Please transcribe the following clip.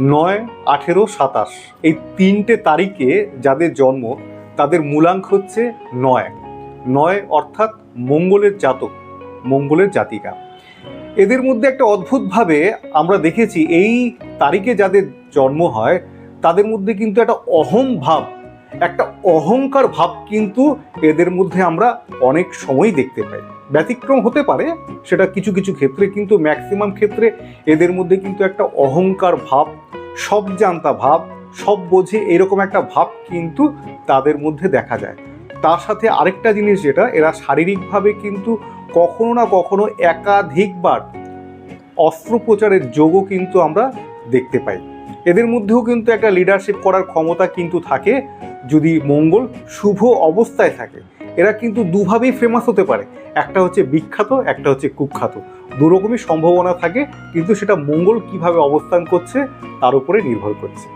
নয়, আঠেরো, সাতাশ। এই তিনটে তারিখে যাদের জন্ম, তাদের মূলাঙ্ক হচ্ছে নয়। নয় অর্থাৎ মঙ্গলের জাতক, মঙ্গলের জাতিকা। এদের মধ্যে একটা অদ্ভুতভাবে আমরা দেখেছি, এই তারিখে যাদের জন্ম হয়, তাদের মধ্যে কিন্তু একটা অহম ভাব একটা অহংকার ভাব কিন্তু এদের মধ্যে আমরা অনেক সময় দেখতে পাই। ব্যতিক্রম হতে পারে, সেটা কিছু কিছু ক্ষেত্রে কিন্তু ম্যাক্সিমাম ক্ষেত্রে এদের মধ্যে কিন্তু একটা অহংকার ভাব সব জানতা ভাব, সব বোঝে এরকম একটা ভাব কিন্তু তাদের মধ্যে দেখা যায়। তার সাথে আরেকটা জিনিস যেটা, এরা শারীরিকভাবে কিন্তু কখনো না কখনো একাধিকবার অস্ত্রোপচারের যোগও কিন্তু আমরা দেখতে পাই। এদের মধ্যেও কিন্তু একটা লিডারশিপ করার ক্ষমতা কিন্তু থাকে। যদি মঙ্গল শুভ অবস্থায় থাকে, এরা কিন্তু দুভাবেই ফেমাস হতে পারে। একটা হচ্ছে বিখ্যাত, একটা হচ্ছে কুখ্যাত। দুরকমই সম্ভাবনা থাকে, কিন্তু সেটা মঙ্গল কীভাবে অবস্থান করছে, তার উপরে নির্ভর করছে।